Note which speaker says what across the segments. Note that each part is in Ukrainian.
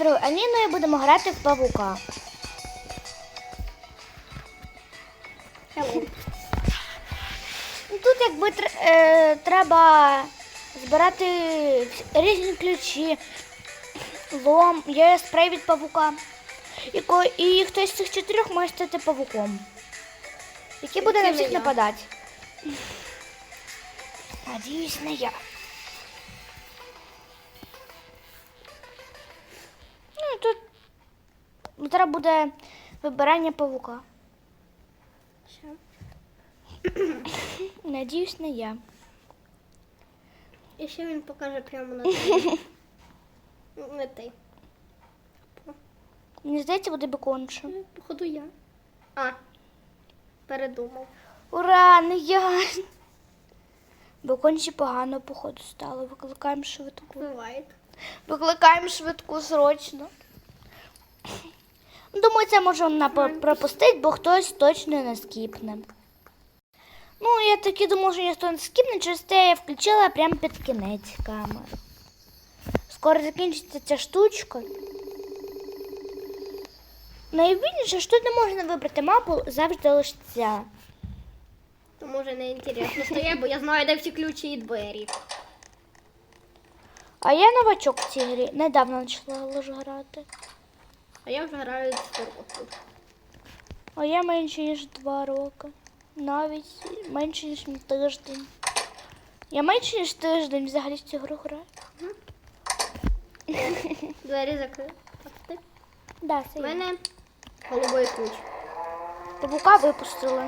Speaker 1: подругою Аніною будемо грати в павука. Ну, Тут якби е, треба збирати різні ключі, лом, є спрей від павука. І, і хтось з цих чотирьох може стати павуком, який буде на всіх нападати. Надіюсь, не я. Треба буде вибирання павука. Надіюсь, не я.
Speaker 2: І ще він покаже прямо на тебе. Не ти.
Speaker 1: Мені здається, буде беконше.
Speaker 2: Ну, Походу я. А. Передумав.
Speaker 1: Ура, не я. Беконче погано, походу, стало. Викликаємо швидку.
Speaker 2: Буває.
Speaker 1: Викликаємо швидку срочно. Думаю, це напо- пропустити, бо хтось точно не скіпне. Ну, я таки думаю, що ніхто не скіпне, через те я включила прямо під кінець камери. Скоро закінчиться ця штучка. Найвільніше, що тут не можна вибрати мапу, завжди лише ця.
Speaker 2: То може не інтересно стає, бо я знаю, де всі ключі і двері.
Speaker 1: А я новачок в цій грі. Недавно почала лише грати.
Speaker 2: А я вже граю з року.
Speaker 1: А я менше ніж два роки. Навіть менше ніж на тиждень. Я менше ніж тиждень взагалі в цю гру граю.
Speaker 2: Двері ти?
Speaker 1: Да,
Speaker 2: У мене голубий ключ.
Speaker 1: Павука випустили.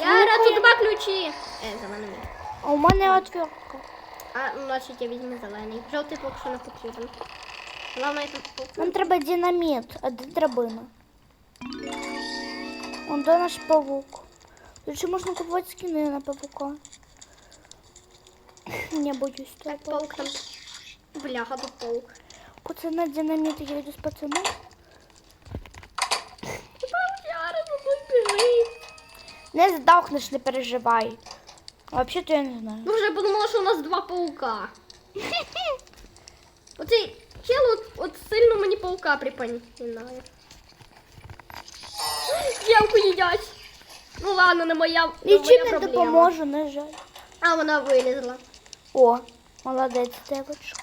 Speaker 2: Я тут два ключі. Е, зелений. мій.
Speaker 1: А у мене отвертка.
Speaker 2: А, ну, значить, я візьму зелений. Жовтий поки що не потрібен. Головне, там
Speaker 1: Нам треба динаміт, а де драбина? Он де наш павук. Тут ще можна купувати скини на павука. Не боюсь того.
Speaker 2: Так, паук там. Бляха, тут паук.
Speaker 1: Пацани, динаміт, я йду з пацаном.
Speaker 2: Тут.
Speaker 1: Не здохнеш, не переживай. Взагалі-то я не знаю.
Speaker 2: Ну вже подумала, що у нас два паука. Оцей чел от, от сильно мені паука припоминає. Дівку їдять. Ну ладно, не моя, не
Speaker 1: Нічим
Speaker 2: моя
Speaker 1: не
Speaker 2: проблема.
Speaker 1: допоможу, на жаль.
Speaker 2: А вона вилізла.
Speaker 1: О, молодець, девочка.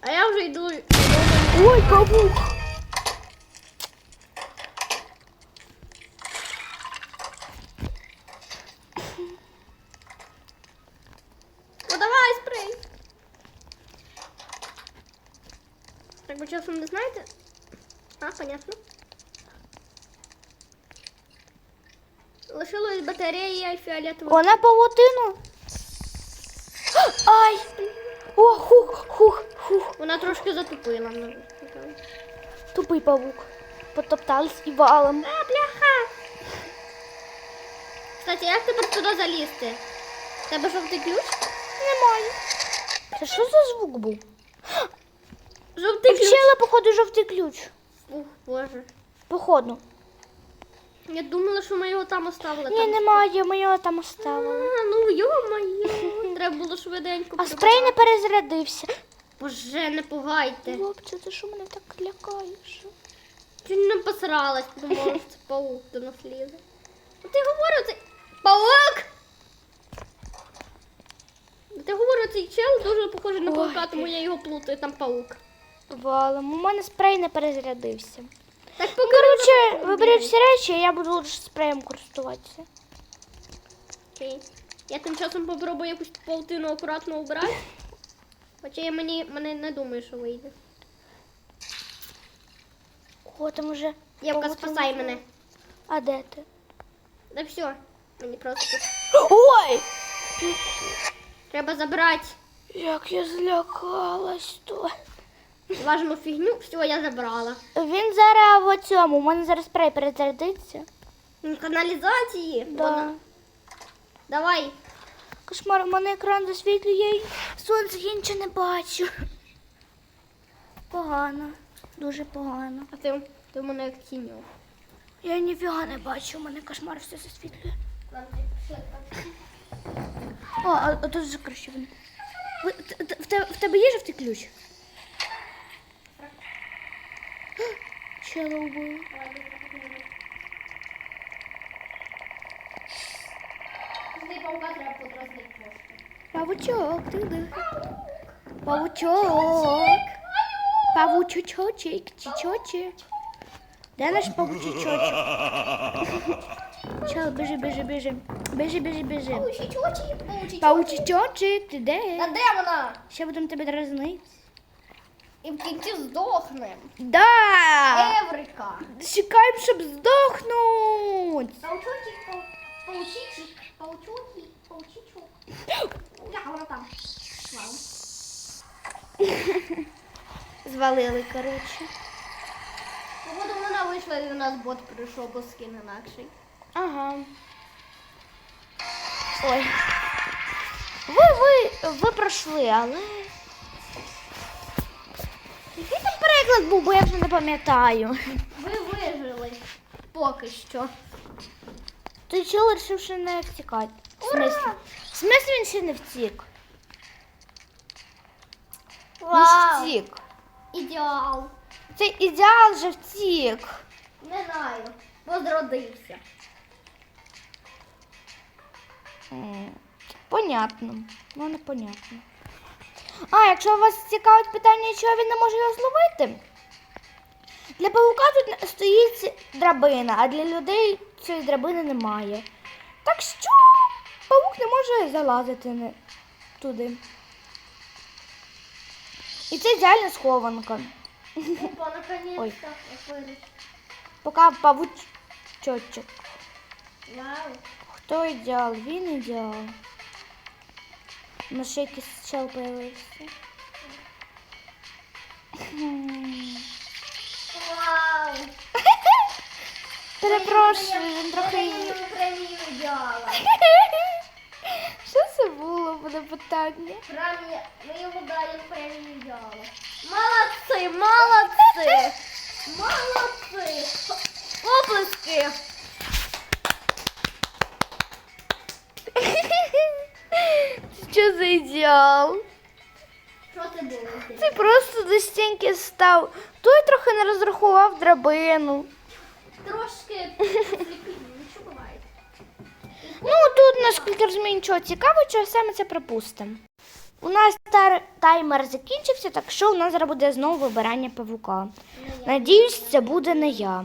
Speaker 2: А я вже йду.
Speaker 1: Ой, павук!
Speaker 2: Ну давай спрей. Так ви часом не знаєте? А, понятно. Лишилась батарея і фіолетовий.
Speaker 1: Вона павутину. Ай! О, хух, хух, хух.
Speaker 2: Вона трошки затупила. ну,
Speaker 1: Тупий павук. Потоптались і валом.
Speaker 2: А, бляха! Кстати, як тепер туди залізти? Тебе жовтий ключ?
Speaker 1: Немає. Це що за звук був?
Speaker 2: Жовтий ключ.
Speaker 1: Вчила, походу, жовтий ключ.
Speaker 2: Ух, боже.
Speaker 1: Походу.
Speaker 2: Я думала, що ми його там оставили.
Speaker 1: Ні,
Speaker 2: там.
Speaker 1: немає, ми його там оставили.
Speaker 2: А, ну йо-моє, треба було швиденько.
Speaker 1: А спрей не перезарядився.
Speaker 2: Боже, не пугайте.
Speaker 1: Хлопці, ти що мене так лякаєш?
Speaker 2: Чуть не посралась, думала, що це паук до нас лізе. А ти говорив, це паук! Ти говорив, цей чел дуже похожий на паука, тому я його плутаю, там паук.
Speaker 1: Валом. У мене спрей не перезарядився.
Speaker 2: Так
Speaker 1: Ну, коротше, виберіть всі речі, а я буду лише спреєм користуватися.
Speaker 2: Окей. Я тим часом попробую якусь паутину акуратно убрати. Хоча я мені мене не думаю, що вийде.
Speaker 1: О, там уже.
Speaker 2: Євка, спасай мене.
Speaker 1: А де ти?
Speaker 2: Да все. Мені просто
Speaker 1: Ой!
Speaker 2: треба забрати
Speaker 1: Як я злякалась то.
Speaker 2: Важну фігню. Все, я забрала.
Speaker 1: Він зараз в цьому, у мене зараз спрей перезарядиться.
Speaker 2: Каналізації.
Speaker 1: Да.
Speaker 2: Вона- Давай.
Speaker 1: Кошмар, у мене екран засвітлює, і сонце я нічого не бачу. Погано, дуже погано.
Speaker 2: А ти, ти мене як тіньов.
Speaker 1: Я ніфіга не бачу, у мене кошмар все засвітлює. О, а, а тут же краще видно. Ви- т- т- В в тебе є жовтий ключ?
Speaker 2: Подразнити трошки.
Speaker 1: Павучок, ти де? Павучок. Павучочочек, чичочек. Де наш павучочок? Чел, біжи, біжи. Біжи, біжи, біжи.
Speaker 2: Паучі чочі, паучі
Speaker 1: Павучочок, ти
Speaker 2: А
Speaker 1: де?
Speaker 2: де вона?
Speaker 1: Ще будемо тебе дразнити.
Speaker 2: І в кінці здохнем.
Speaker 1: Да!
Speaker 2: Еврика.
Speaker 1: Чекаємо, щоб здохнуть.
Speaker 2: Паучочок, пау- паучоки, паучичок. Я, вона там. Вау.
Speaker 1: Звалили, коротше.
Speaker 2: Походу вона вийшла і у нас бот прийшов, бо скин інакший.
Speaker 1: Ага. Ой. Ви, ви, ви пройшли, але. Там переклад був, бо я вже не пам'ятаю.
Speaker 2: Ви вижили. Поки що.
Speaker 1: Той чел вирішив ще не втікати. В смислі? В смислі він ще не втік? Він ж втік.
Speaker 2: Ідеал.
Speaker 1: Цей ідеал вже втік.
Speaker 2: Не знаю. Возродився.
Speaker 1: М, Понятно. Ну, непонятно. А, якщо вас цікавить питання, чого він не може його зловити? Для павука тут стоїть драбина, а для людей цієї драбини немає. Так що павук не може залазити туди. І це ідеальна схованка. Ой. Поки павучочок.
Speaker 2: Вау.
Speaker 1: Хто ідеал? Він ідеал. На ще якийсь чел появився.
Speaker 2: Вау.
Speaker 1: Перепрошую, він трохи. Що це було буде питання?
Speaker 2: Премія, ми йому даємо премію ідеала. Молодці, молодці. Молодці. Оплески.
Speaker 1: Ідеал?
Speaker 2: Що це було?
Speaker 1: Ти просто до стінки став. Той трохи не розрахував драбину.
Speaker 2: Трошки що буває.
Speaker 1: Ну, тут, наскільки розумію, нічого цікавого, що саме це припустимо. У нас таймер закінчився, так що у нас зараз буде знову вибирання павука. Надіюсь, це буде не я.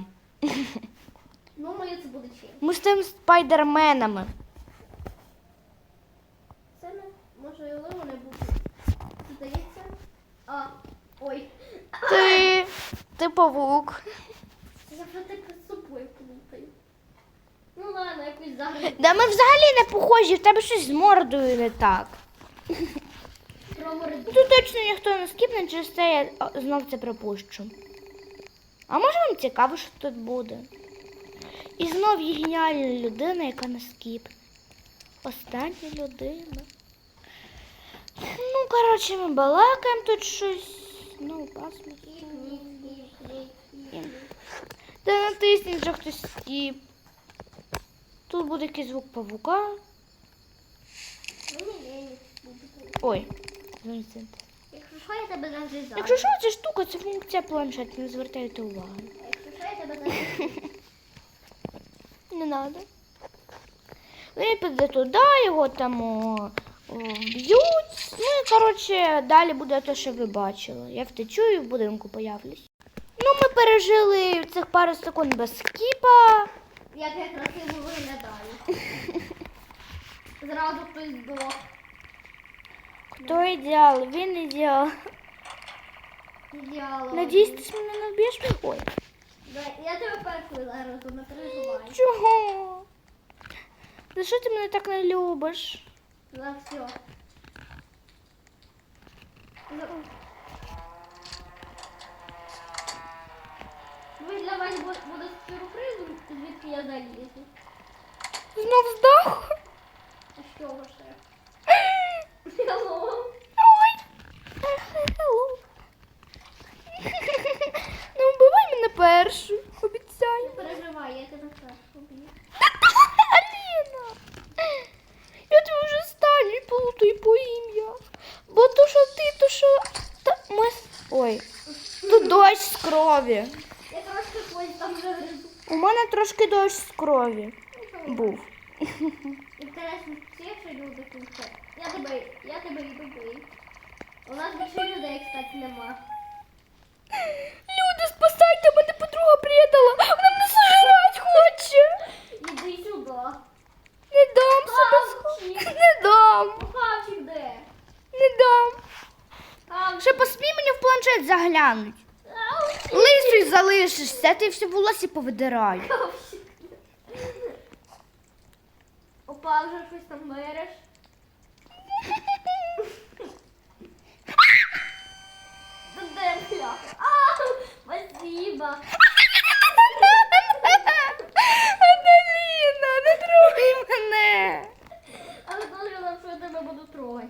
Speaker 2: Думаю, це буде чим.
Speaker 1: Ми з тим спайдерменами.
Speaker 2: Це не можливо не буде. Здається. А, ой.
Speaker 1: Ти, ти павук.
Speaker 2: Так з собою плутаю. Ну ладно, якось зараз.
Speaker 1: Да ми взагалі не похожі, в тебе щось з мордою не так. Тут точно ніхто не скіпне, через це я знов це припущу. А може вам цікаво, що тут буде? І знов є геніальна людина, яка не скіпне. Остання людина. Ну, коротше, ми балакаємо тут щось. Ну, пасмурно. Та натисніть вже хтось скіп. Тут буде якийсь звук павука. Ой, звониться.
Speaker 2: Якщо що, я тебе за.
Speaker 1: Якщо що, ця штука, це функція планшету, не звертайте увагу.
Speaker 2: Якщо що, я тебе завжди
Speaker 1: Не надо. Він піде туди, його там о, б'ють. Ну і коротше, далі буде те, що ви бачили. Я втечу і в будинку появлюсь. Ну, ми пережили цих пару секунд без скіпа.
Speaker 2: Як я красиво виглядаю. Зразу хтось здох.
Speaker 1: Хто ідеал? Він ідеал.
Speaker 2: Ідеало.
Speaker 1: Надіюсь, ти ж мене не вб'єш. Ой,
Speaker 2: Я тебе першою зараз, не переживай.
Speaker 1: чого? За що ти мене так не любиш?
Speaker 2: За все. Ви для вас бу- буде сюрпризом, звідки я залізу.
Speaker 1: Знов здох?
Speaker 2: А що ви ще? Hello.
Speaker 1: Ой. Hello. Не вбивай мене першу,
Speaker 2: Не
Speaker 1: обіцяю.
Speaker 2: переживай, я тебе першу б'ю.
Speaker 1: Аліна. Я тебе вже останній плутаю по ім'я. Бо то, що ти, то що. Та ми... с- Ой. Тут дощ з крові.
Speaker 2: Я трошки там.
Speaker 1: У мене трошки дощ з крові був.
Speaker 2: Інтересно, всі люди тут. Я тебе, я тебе бий. У нас більше людей, кстати, нема.
Speaker 1: Люди, спасайте, мене подруга предала. Вона мене сожрать хоче.
Speaker 2: Іди сюди.
Speaker 1: Не дам себе. Не дам.
Speaker 2: Хавчик де?
Speaker 1: Не дам. Ще посмій мені в планшет заглянуть. Залишишся, ти все волосся повидирай.
Speaker 2: Хавчик. Опа, вже щось там береш. Спасибо.
Speaker 1: Аделіна, не трогай мене.
Speaker 2: Але вона що я тебе буду трогати.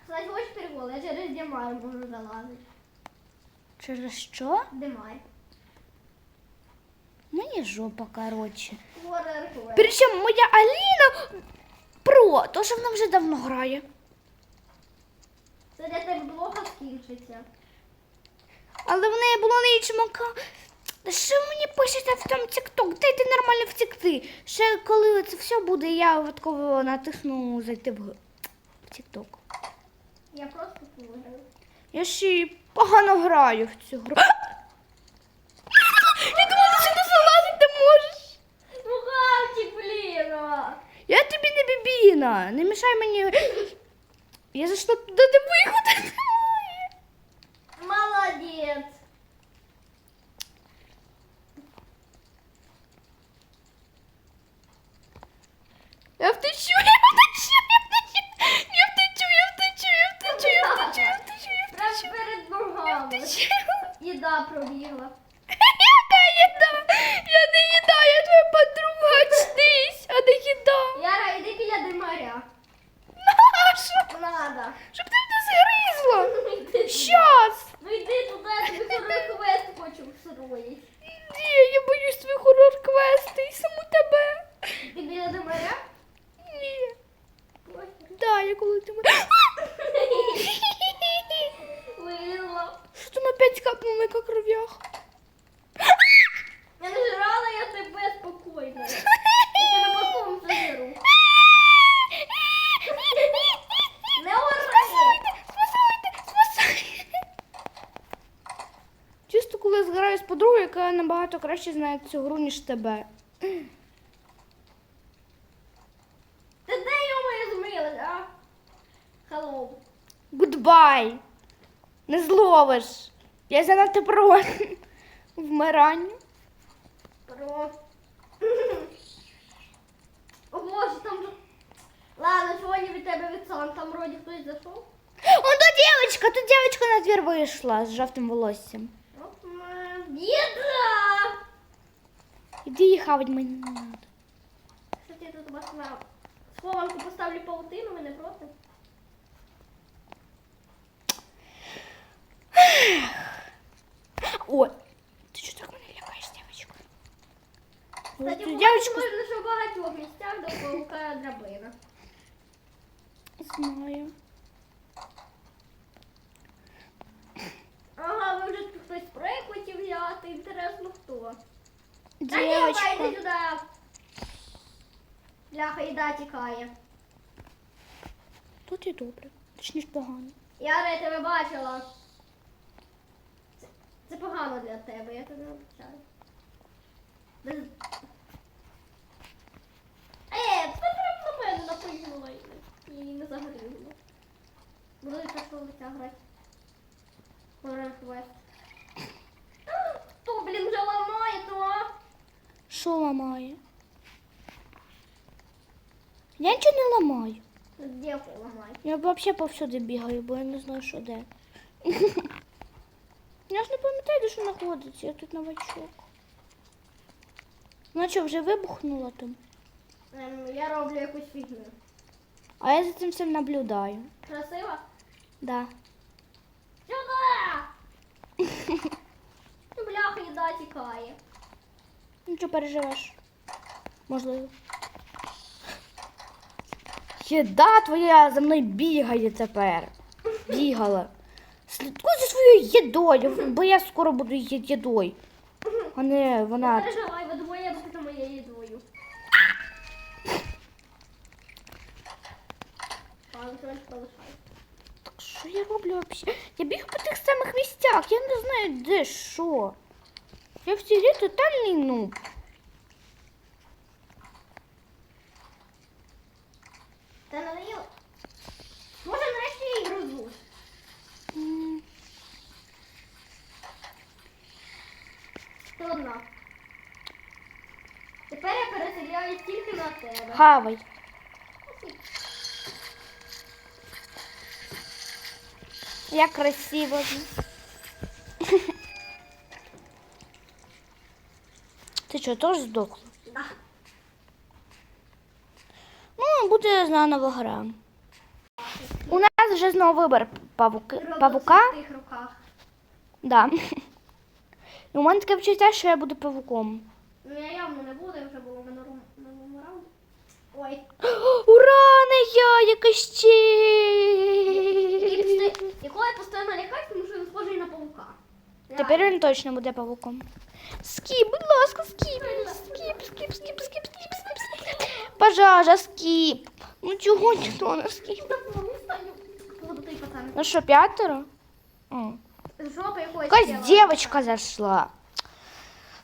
Speaker 2: Кстати, хочеш прикол? Я через Димар можу залазити.
Speaker 1: Через що?
Speaker 2: Димар.
Speaker 1: Мені жопа, коротше. Причому моя Аліна про, то що вона вже давно грає.
Speaker 2: Це для тебе блога скінчиться.
Speaker 1: Але в неї було на іншому Що мені пишете в тому тік-ток? Дайте нормально втекти. Ще коли це все буде, я випадково натисну зайти в, в тік-ток.
Speaker 2: Я просто виграю.
Speaker 1: Я ще погано граю в цю гру. Я думала, ти залазити можеш.
Speaker 2: Ну хавчик, блін.
Speaker 1: Я тобі не бібіна. Не мішай мені. Я зайшла туди, де виходити.
Speaker 2: Молодець.
Speaker 1: Я втечу, я втечу, я втечу, я втечу, я втечу, я втечу, я втечу, втечу.
Speaker 2: перед ногами. Їда пробігла.
Speaker 1: Яка їда? Я не їда, я твоя подруга, очнись, а не їда.
Speaker 2: Яра, йди біля димаря.
Speaker 1: Наша,
Speaker 2: Надо.
Speaker 1: щоб ти не згризла.
Speaker 2: Ну, йди туди.
Speaker 1: Щас.
Speaker 2: Ну йди туди, я тобі хоррор квест хочу встроїть.
Speaker 1: Ні, я боюсь твої хорор-квести і саму тебе.
Speaker 2: Ти біля димаря?
Speaker 1: Ні.
Speaker 2: Ой.
Speaker 1: Да, я коли ти мене... Там опять капнуло на кров'ях?
Speaker 2: Я не жрала, я тебе спокійно. Я тебе потом заберу. Не ори.
Speaker 1: Спасайте, спасайте, спасайте. Чисто коли зграю з подругою, яка набагато краще знає цю гру, ніж тебе.
Speaker 2: Ти де йому змилась, а? Hello.
Speaker 1: Гудбай. Не зловиш. Я занадто про вмиранню.
Speaker 2: Про. О боже, там. Ладно, сьогодні від тебе від сон, там вроді хтось зайшов.
Speaker 1: Он то девочка, тут девочка на двір вийшла з жовтим волоссям.
Speaker 2: Діда!
Speaker 1: Іди її хавать мені не надо.
Speaker 2: Кстати, я тут вас на схованку поставлю паутину, ви не проти?
Speaker 1: Ой, ти що так мене лякаєш, девочка?
Speaker 2: Кстати,
Speaker 1: Цю девочку
Speaker 2: можна, що в багатьох місцях до паука драбина.
Speaker 1: знаю.
Speaker 2: Ага, вже тут хтось спрей хотів взяти, інтересно хто. Та ні, йди
Speaker 1: Девочка.
Speaker 2: сюди. Бляха, їда тікає.
Speaker 1: Тут і добре. Точніше погано.
Speaker 2: Яра, я тебе бачила. Це, погано для тебе, я тобі обіцяю. Без... Е, це прям на мене напригнула і не загризла. Буду так лиця грати. Хоррор квест. Хто, блін, вже ламає, то?
Speaker 1: Що ламає? Я нічого не ламаю.
Speaker 2: Де ламає?
Speaker 1: Я взагалі повсюди бігаю, бо я не знаю, що де. Я ж не пам'ятаю, де що знаходиться. Я тут новачок. Ну що, вже вибухнула там.
Speaker 2: Ем, я роблю якусь фігню.
Speaker 1: А я за цим всім наблюдаю.
Speaker 2: Красиво?
Speaker 1: Да.
Speaker 2: Сюда! Ну, бляха, їда тікає.
Speaker 1: Ну що переживеш? Можливо. Єда твоя за мною бігає тепер. Бігала. Слідкуй за своєю їдою, бо я скоро буду її їдою. А не,
Speaker 2: Не
Speaker 1: вона.
Speaker 2: переживай, ви двоє будете моєю двою. Полишай, полишай.
Speaker 1: Так що я роблю взагалі? Я бігаю по тих самих місцях, я не знаю де що. Я в цій грі тотальний нуб.
Speaker 2: Та надоело. Може, нарешті я ігру звук.
Speaker 1: М,
Speaker 2: Ти одна. Тепер я переселяюсь тільки на тебе.
Speaker 1: Хавай. Як красиво. Ти що, теж здохла?
Speaker 2: Да.
Speaker 1: Ну, буде нова гра. У нас вже знову вибір павуки, павука.
Speaker 2: в руках.
Speaker 1: Да. І у мене таке відчуття, що я буду павуком.
Speaker 2: Ну я явно не буду, я вже в минулому минулому раунді. Ой.
Speaker 1: Ура, не я, яка ще.
Speaker 2: І коли я постійно лякаюсь, тому що він схожий на паука.
Speaker 1: Тепер він точно буде павуком. Скіп, будь ласка, скіп. Скіп, скіп, скіп, скіп, скіп, скіп, скіп. Пожажа, скіп. Ну чого ніхто не скіп?
Speaker 2: Той.
Speaker 1: Ну що, п'ятеро? О.
Speaker 2: Жопа якоїсь.
Speaker 1: Якась
Speaker 2: тіла.
Speaker 1: дівчинка зайшла.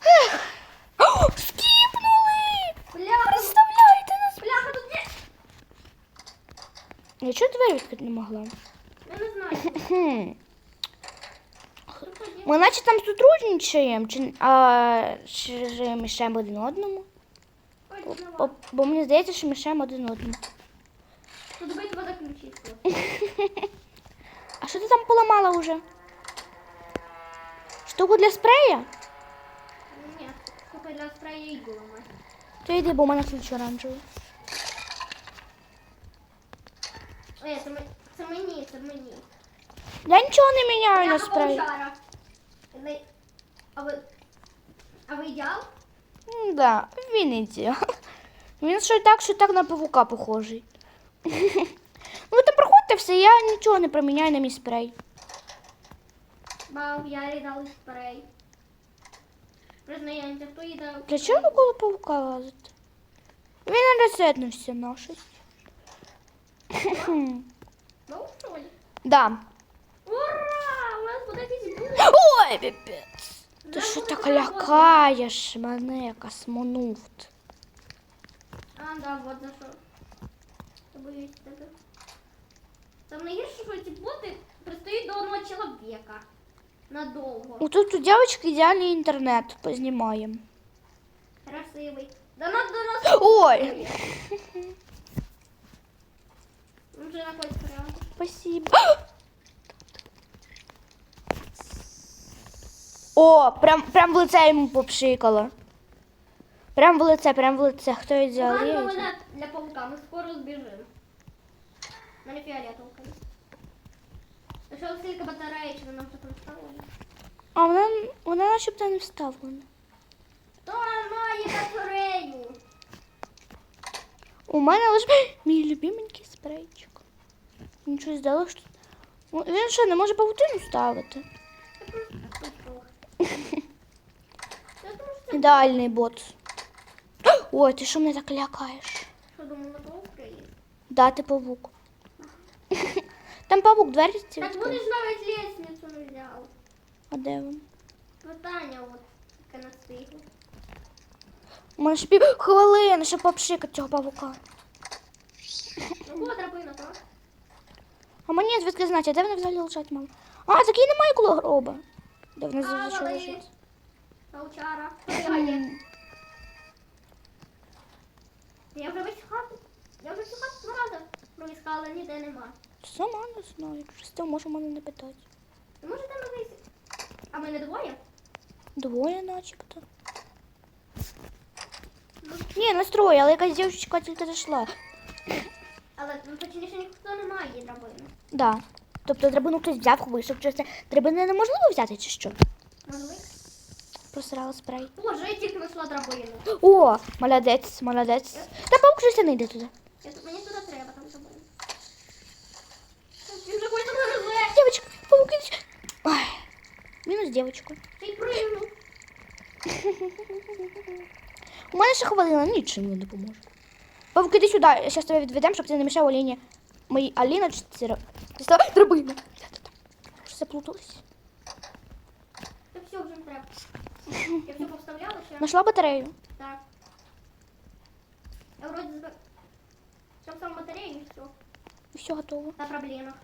Speaker 1: Скіпнули!
Speaker 2: Бляха,
Speaker 1: Представляєте нас?
Speaker 2: бляха, тут є.
Speaker 1: Я чого двері відкрити не могла?
Speaker 2: Я не знаю.
Speaker 1: Хм.
Speaker 2: Тут є.
Speaker 1: Ми наче там сотрудничаємо, чи, а, чи ж мішаємо один одному?
Speaker 2: Ой,
Speaker 1: Бо,
Speaker 2: давай.
Speaker 1: бо мені здається, що мішаємо один одному.
Speaker 2: Тут битва заключиться.
Speaker 1: А що ти там поламала вже? Штуку для спрея?
Speaker 2: Ні, слухай, для спрею йду ламати.
Speaker 1: То йди, бо у мене ключ оранжевий.
Speaker 2: Ой, це, ми- це мені, це мені.
Speaker 1: Я нічого не міняю на спрей.
Speaker 2: А ви... А ви?
Speaker 1: М, Да, він ідеал. Він що так, що так на павука похожий. Ну ви там проходьте все, я нічого не проміняю на мій спрей.
Speaker 2: Бав, я рідав спрей. Признаємося, хто їде.
Speaker 1: Для чого коло павука лазити? Він не ресетнувся на щось.
Speaker 2: Ну, що ли?
Speaker 1: Да.
Speaker 2: Ура! У нас буде якийсь бунт.
Speaker 1: Ой, піпець.
Speaker 2: У
Speaker 1: Ти що так лякаєш мене, космонавт?
Speaker 2: А, да, вот за що. Я боюсь тебе. Там найгірше, що ці боти пристають до одного чоловіка. Надовго.
Speaker 1: Ну тут у дівчинки ідеальний інтернет, познімаємо.
Speaker 2: Красивий. До нас до нас.
Speaker 1: Ой.
Speaker 2: Вже на когось прямо.
Speaker 1: Спасибо. О, прям, прям в лице йому попшикало. Прям в лице, прям в лице. Хто
Speaker 2: Ладно,
Speaker 1: ідеаліє?
Speaker 2: мене для паука, ми скоро збіжимо. У мене що скільки батареї, чи вона вже представлена?
Speaker 1: А вона, вона начебто не вставлена.
Speaker 2: Хто має батарею?
Speaker 1: У мене лише мій любименький спрейчик. Нічого здалося, що... Ну, Він що, не може павутину ставити? Ідеальний бот. Ой, ти що мене так лякаєш?
Speaker 2: що думала паука є.
Speaker 1: Да, ти павук. Там павук двері ці
Speaker 2: Так
Speaker 1: відкрив.
Speaker 2: ж навіть лестницю не взяли.
Speaker 1: А де він?
Speaker 2: Питання от таке на стигло.
Speaker 1: У мене ж пів хвилини, щоб попшикати цього павука.
Speaker 2: Ну, була драбина, так?
Speaker 1: А мені звідки знати, а де вони взагалі лежать, мама? А, так і немає коло гроба. Де вони зазвичай
Speaker 2: води.
Speaker 1: лежать?
Speaker 2: Паучара. Я вже весь хату. Я вже всю хату два рази проїскала, ніде нема.
Speaker 1: Сама не знаю. Ти можеш у мене не питати.
Speaker 2: Ви можете мене А ми не двоє?
Speaker 1: Двоє начебто.
Speaker 2: Ну,
Speaker 1: Ні, не троє, але якась дівчинка тільки зайшла.
Speaker 2: але ну, точніше ніхто не має драбини.
Speaker 1: Да. Тобто драбину хтось взяв, вийшов через це. Драбини неможливо взяти чи що?
Speaker 2: Можливо?
Speaker 1: Просрала спрей.
Speaker 2: Боже, я тільки знайшла драбину.
Speaker 1: О, молодець, молодець. Та паук щось не йде туди.
Speaker 2: Я, тут- мені туди треба, там драбина. Він вже хоче мене рве.
Speaker 1: Дівчинка, паук іди. Ой. Мінус дівчинку.
Speaker 2: Ти й.
Speaker 1: У мене ще хвилина нічим не допоможе. Павук, іди сюди, я зараз тебе відведемо, щоб ти не мішав Аліні. Моїй Аліночці. Ти стала драбина. Що заплуталась?
Speaker 2: Та все вже не треба. Я все повставляла ще.
Speaker 1: Нашла батарею.
Speaker 2: Так. Я вроде зб... Щоб сам батарея не все.
Speaker 1: І все готово.
Speaker 2: На проблемах.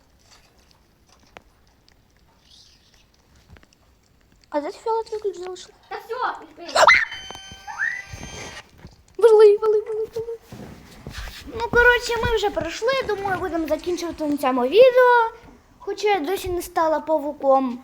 Speaker 1: А де фіолетовий ключ залишили?
Speaker 2: Та все,
Speaker 1: Вали, вали, вали, вали. Ну, коротше, ми вже пройшли, думаю, будемо закінчувати на цьому відео. Хоча я досі не стала павуком.